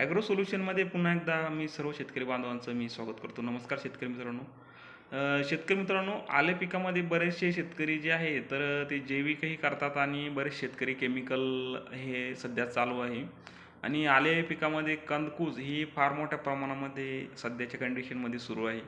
Agro सोल्युशनमध्ये पुन्हा एकदा मी सर्व शेतकरी बांधवांचं मी स्वागत करतो. नमस्कार शेतकरी मित्रांनो. शेतकरी मित्रांनो आले पिकामध्ये बरेचसे शेतकरी जे आहे तर ते जैविकही करतात आणि बरेच शेतकरी केमिकल हे सध्या चालू आहे. आणि आले पिकामध्ये कंदकूज ही फार मोठ्या प्रमाणामध्ये सध्याच्या कंडिशनमध्ये सुरू आहे.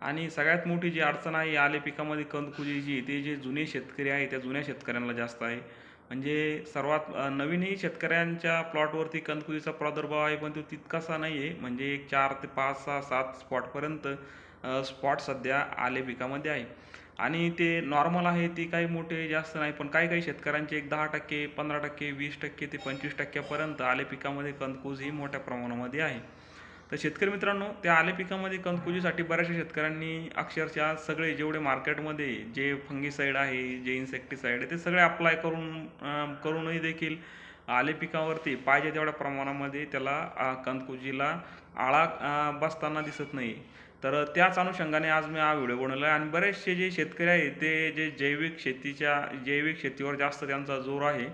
आणि सगळ्यात मोठी जी अडचण आहे आले पिकामध्ये कंदकुजीची ते जे जुने शेतकरी आहे त्या जुन्या शेतकऱ्यांना जास्त आहे. म्हणजे सर्वात नवीनही शेतकऱ्यांच्या प्लॉटवरती कंदकुजीचा प्रादुर्भाव आहे पण तो तितकासा नाही आहे म्हणजे एक चार ते पाच सहा सात स्पॉटपर्यंत स्पॉट सध्या आले पिकामध्ये आहे. आणि ते नॉर्मल आहे ते काही मोठे जास्त नाही पण काही काही शेतकऱ्यांचे एक दहा टक्के पंधरा टक्के वीस टक्के ते पंचवीस टक्क्यापर्यंत आले पिकामध्ये कंदकूज ही मोठ्या प्रमाणामध्ये आहे. तर शेतकरी मित्रांनो त्या आले पिकामध्ये कंदकुजीसाठी बऱ्याचशा शेतकऱ्यांनी अक्षरशः सगळे जेवढे मार्केटमध्ये जे फंगीसाईड आहे जे इन्सेक्टिसाईड आहे ते सगळे अप्लाय करून करूनही देखील आले पिकावरती पाहिजे तेवढ्या प्रमाणामध्ये त्याला कंदकुजीला आळा बसताना दिसत नाही. तर त्याच अनुषंगाने आज मी हा व्हिडिओ बनवला आहे आणि बरेचसे जे शेतकरी आहेत ते जे जैविक शेतीच्या जैविक शेतीवर जास्त त्यांचा जोर आहे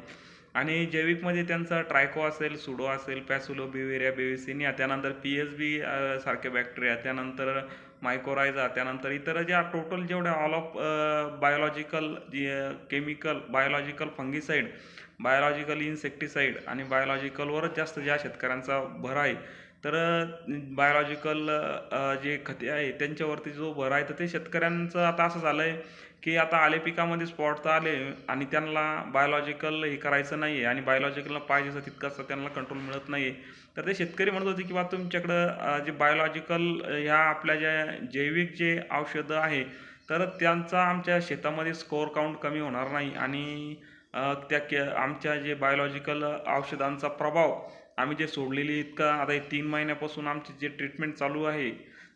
आणि जैविकमध्ये त्यांचा ट्रायको असेल सुडो असेल पॅसुलो बिवेरिया बेविसिनिया त्यानंतर पी एच बी सारखे बॅक्टेरिया त्यानंतर मायकोरायझा त्यानंतर इतर ज्या टोटल जेवढ्या all of biological chemical biological fungicide biological insecticide आणि बायोलॉजिकलवरच जास्त ज्या शेतकऱ्यांचा भर आहे तर बायोलॉजिकल जे खते आहे त्यांच्यावरती जो भर आहे तर ते शेतकऱ्यांचं आता असं झालं आहे की आता आले पिकामध्ये स्पॉट तर आले आणि त्यांना बायोलॉजिकल हे करायचं नाही आहे आणि बायोलॉजिकलला पाहिजे तितकंसं त्यांना कंट्रोल मिळत नाही आहे तर ते शेतकरी म्हणत होते की बा तुमच्याकडं जे बायोलॉजिकल ह्या आपल्या ज्या जैविक जे औषधं आहे तर त्यांचा आमच्या शेतामध्ये स्कोअर काउंट कमी होणार नाही आणि त्या के आमच्या जे बायोलॉजिकल औषधांचा प्रभाव आम्ही जे सोडलेली इतका आता हे तीन महिन्यापासून आमची जे ट्रीटमेंट चालू आहे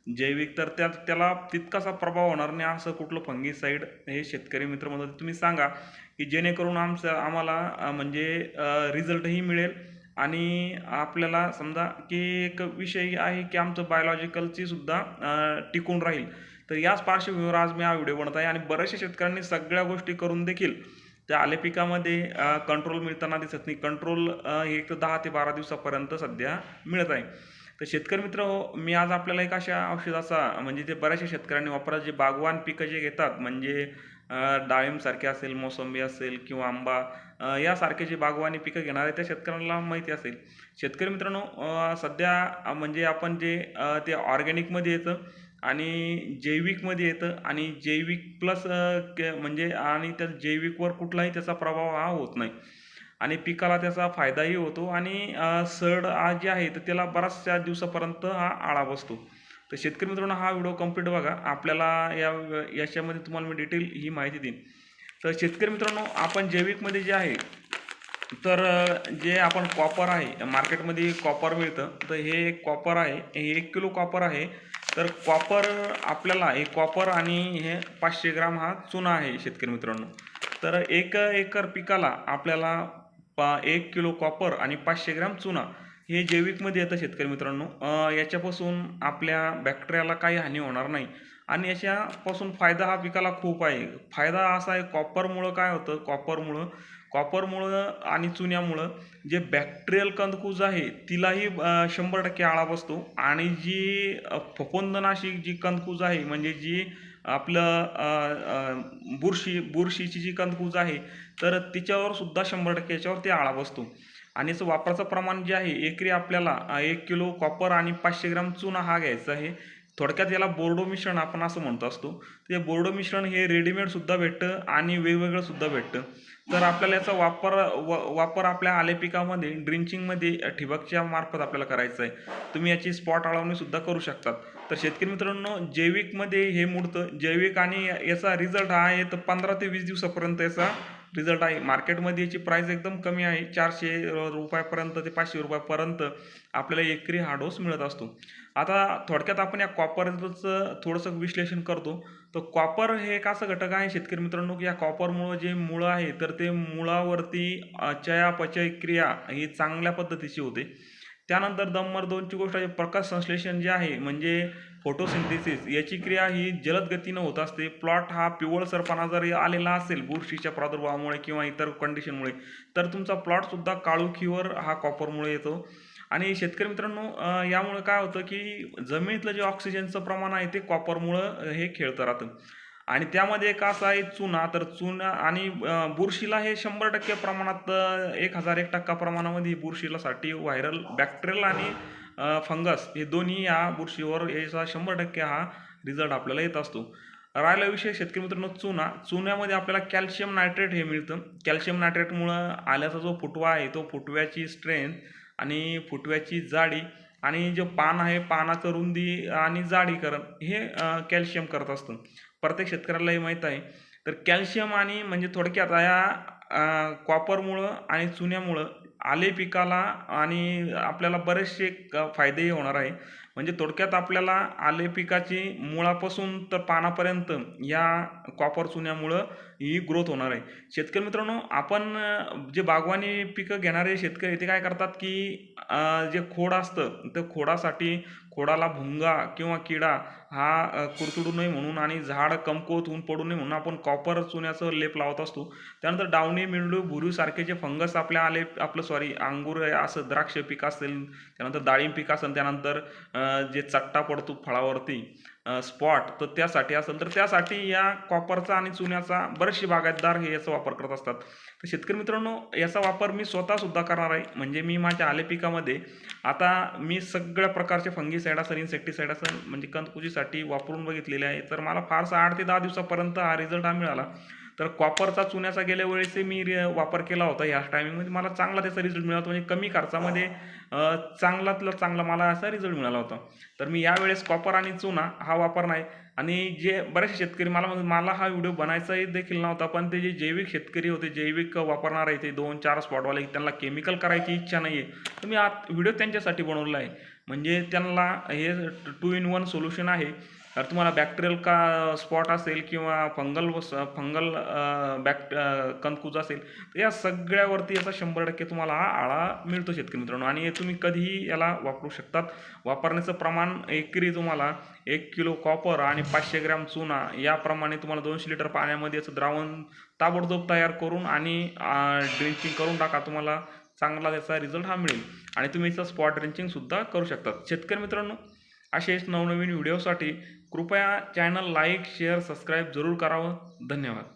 जैविक तर त्या त्याला तितकासा प्रभाव होणार नाही असं कुठलं फंगीसाईड हे शेतकरी मित्र म्हणत तुम्ही सांगा की जेणेकरून आमचं आम्हाला म्हणजे रिझल्टही मिळेल. आणि आपल्याला समजा की एक विषय आहे की आमचं बायोलॉजिकलची सुद्धा टिकून राहील. तर याच पार्श्वभूमीवर आज मी हा व्हिडिओ बनत आहे आणि बऱ्याचशा शेतकऱ्यांनी सगळ्या गोष्टी करून देखील त्या आले पिकामध्ये कंट्रोल मिळताना दिसत नाही. कंट्रोल हे एक तर दहा ते बारा दिवसापर्यंत सध्या मिळत आहे. तर शेतकरी मित्र हो मी आज आपल्याला एक अशा औषधाचा म्हणजे ते बऱ्याचशा शेतकऱ्यांनी वापरत जे बागवान पिकं जे घेतात म्हणजे डाळिंबसारखे असेल मोसंबी असेल किंवा आंबा यासारखे जे बागवानी पिकं घेणारे त्या शेतकऱ्यांना माहिती असेल. शेतकरी मित्रांनो सध्या म्हणजे आपण जे ते ऑर्गॅनिकमध्ये येतं आणि जैविकमध्ये येतं आणि जैविक प्लस म्हणजे आणि त्या जैविकवर कुठलाही त्याचा प्रभाव हा होत नाही. आणि पिकाला त्याचा फायदाही होतो आणि सड आज जे आहे तर त्याला बऱ्याचशा दिवसापर्यंत हा आळा बसतो. तर शेतकरी मित्रांनो हा व्हिडिओ कंप्लीट बघा. आपल्याला या याच्यामध्ये तुम्हाला मी डिटेल ही माहिती देईन. तर शेतकरी मित्रांनो आपण जैविकमध्ये जे आहे तर जे आपण कॉपर आहे मार्केटमध्ये कॉपर मिळतं. तर हे कॉपर आहे हे एक किलो कॉपर आहे. तर कॉपर आपल्याला हे कॉपर आणि हे पाचशे ग्राम हा चुना आहे शेतकरी मित्रांनो. तर एक एकर पिकाला आपल्याला पा एक किलो कॉपर आणि पाचशे ग्रॅम चुना हे जैविकमध्ये येतं शेतकरी मित्रांनो. याच्यापासून आपल्या बॅक्टेरियाला काही हानी होणार नाही. आणि याच्यापासून फायदा हा पिकाला खूप आहे. फायदा असा आहे कॉपरमुळं काय होतं? कॉपरमुळं कॉपरमुळं आणि चुन्यामुळं जे बॅक्टेरियल कंदकूज आहे तिलाही शंभर टक्के आळा बसतो. आणि जी फफोंदनाशी जी कंदकूज आहे म्हणजे जी आपलं बुरशी बुरशीची जी कंदकूज आहे तर तिच्यावर सुद्धा शंभर टक्के याच्यावर ते आळा बसतो. आणि याचं वापराचं प्रमाण जे आहे एकरी आपल्याला एक किलो कॉपर आणि पाचशे ग्राम चुना हा घ्यायचा आहे. थोडक्यात याला बोर्डो मिश्रण आपण असं म्हणतो असतो. ते बोर्डो मिश्रण हे रेडीमेडसुद्धा भेटतं आणि वेगवेगळंसुद्धा भेटतं. तर आपल्याला याचा वापर व वापर आपल्या आले पिकामध्ये ड्रिंचिंगमध्ये ठिबकच्या मार्फत आपल्याला करायचं आहे. तुम्ही याची स्पॉट अळवणीसुद्धा करू शकतात. तर शेतकरी मित्रांनो जैविकमध्ये हे मुडतं जैविक आणि याचा रिझल्ट हा आहे तर पंधरा ते वीस दिवसापर्यंत याचा रिझल्ट आहे. मार्केटमध्ये याची प्राईस एकदम कमी आहे. चारशे रुपयापर्यंत ते पाचशे रुपयापर्यंत आपल्याला एकरी हा डोस मिळत असतो. आता थोडक्यात आपण या कॉपरचं थोडंसं विश्लेषण करतो. तर कॉपर हे एक असं घटक आहे शेतकरी मित्रांनो की या कॉपरमुळं जे मुळं आहे तर ते मुळावरती चयापचय क्रिया ही चांगल्या पद्धतीची होते. त्यानंतर नंबर दोनची गोष्ट आहे प्रकाश संश्लेषण जे आहे म्हणजे फोटोसिंथेसिस याची क्रिया ही जलद गतीनं होत असते. प्लॉट हा पिवळसरपणा जर आलेला असेल बुरशीच्या प्रादुर्भावामुळे किंवा इतर कंडिशनमुळे तर तुमचा प्लॉटसुद्धा काळुखीवर हा कॉपरमुळे येतो. आणि शेतकरी मित्रांनो यामुळे काय होतं की जमिनीतलं जे ऑक्सिजनचं प्रमाण आहे ते कॉपरमुळं हे खेळतं राहतं. आणि त्यामध्ये एक असा आहे चुना तर चुना आणि बुरशीला हे शंभर टक्के प्रमाणात एक हजार एक टक्का प्रमाणामध्ये बुरशीलासाठी व्हायरल बॅक्टेरियल आणि फंगस हे दोन्ही या बुरशीवर याचा शंभर टक्के हा रिझल्ट आपल्याला येत असतो. राहिला विषय शेतकरी मित्रांनो चुना. चुन्यामध्ये आपल्याला कॅल्शियम नायट्रेट हे मिळतं. कॅल्शियम नायट्रेटमुळं आल्याचा जो फुटवा आहे तो फुटव्याची स्ट्रेंथ आणि फुटव्याची जाडी आणि जे पान आहे पानाचं रुंदी आणि जाडीकरण हे कॅल्शियम करत असतं. प्रत्येक शेतकऱ्यालाही माहीत आहे. तर कॅल्शियम आणि म्हणजे थोडक्यात या कॉपरमुळं आणि चुन्यामुळं आले पिकाला आणि आपल्याला बरेचसे फायदेही होणार आहे. म्हणजे थोडक्यात आपल्याला आले पिकाची मुळापासून तर पानापर्यंत या कॉपर चुन्यामुळं ही ग्रोथ होणार आहे. शेतकरी मित्रांनो आपण जे बागवानी पिकं घेणारे शेतकरी ते काय करतात की जे खोड असतं तर खोडासाठी खोडाला भुंगा किंवा किडा हा कुरतुडू कुरतडू नये म्हणून आणि झाड कमकुवत होऊन पडू नये म्हणून आपण कॉपर चुन्याचं लेप लावत असतो. त्यानंतर डावणी मिंडू भुरीसारखे जे फंगस आपल्या आले आपलं सॉरी अंगूर असं द्राक्ष पीक असेल त्यानंतर डाळिंब पीक असेल त्यानंतर जे चट्टा पडतो फळावरती स्पॉट तर त्यासाठी असेल तर त्यासाठी या कॉपरचा आणि चुन्याचा बरेचसे बागायतदार हे याचा वापर करत असतात. तर शेतकरी मित्रांनो याचा वापर मी स्वतःसुद्धा करणार आहे. म्हणजे मी माझ्या आले पिकामध्ये आता मी सगळ्या प्रकारचे फंगीसाईड असेल इन्सेक्टिसाईड असेल म्हणजे कंदकुजीसाठी वापरून बघितलेले आहे. तर मला फारसा आठ ते दहा दिवसापर्यंत हा रिझल्ट हा मिळाला. तर कॉपरचा चुन्याचा गेल्या वेळेस मी रि- वापर केला होता या टायमिंगमध्ये मला चांगला त्याचा रिझल्ट मिळाला होता. म्हणजे कमी खर्चामध्ये चांगलातला चांगला मला असा रिझल्ट मिळाला होता. तर मी यावेळेस कॉपर आणि चुना हा वापर नाही. आणि जे बरेचसे शेतकरी मला मला हा व्हिडिओ बनायचाही देखील नव्हता पण ते जे जैविक शेतकरी होते जैविक वापरणार आहे ते दोन चार स्पॉटवाले त्यांना केमिकल करायची इच्छा नाही आहे तर मी आत व्हिडिओ त्यांच्यासाठी बनवला आहे. म्हणजे त्यांना हे टू इन वन सोल्युशन आहे. तर तुम्हाला बॅक्टेरियल का स्पॉट असेल किंवा फंगल फंगल बॅक्ट कंकूज असेल तर या सगळ्यावरती याचा शंभर टक्के तुम्हाला हा आळा मिळतो शेतकरी मित्रांनो. आणि हे तुम्ही कधीही याला वापरू शकतात. वापरण्याचं प्रमाण एकरी तुम्हाला एक किलो कॉपर आणि पाचशे ग्रॅम चुना याप्रमाणे तुम्हाला दोनशे लिटर पाण्यामध्ये याचं द्रावण ताबडतोब तयार करून आणि ड्रिंचिंग करून टाका तुम्हाला चांगला त्याचा रिझल्ट हा मिळेल. आणि तुम्ही याचं स्पॉट ड्रिंचिंगसुद्धा करू शकतात. शेतकरी मित्रांनो असेच नवनवीन व्हिडिओसाठी कृपया चॅनल लाईक शेअर सबस्क्राईब जरूर करावं. धन्यवाद.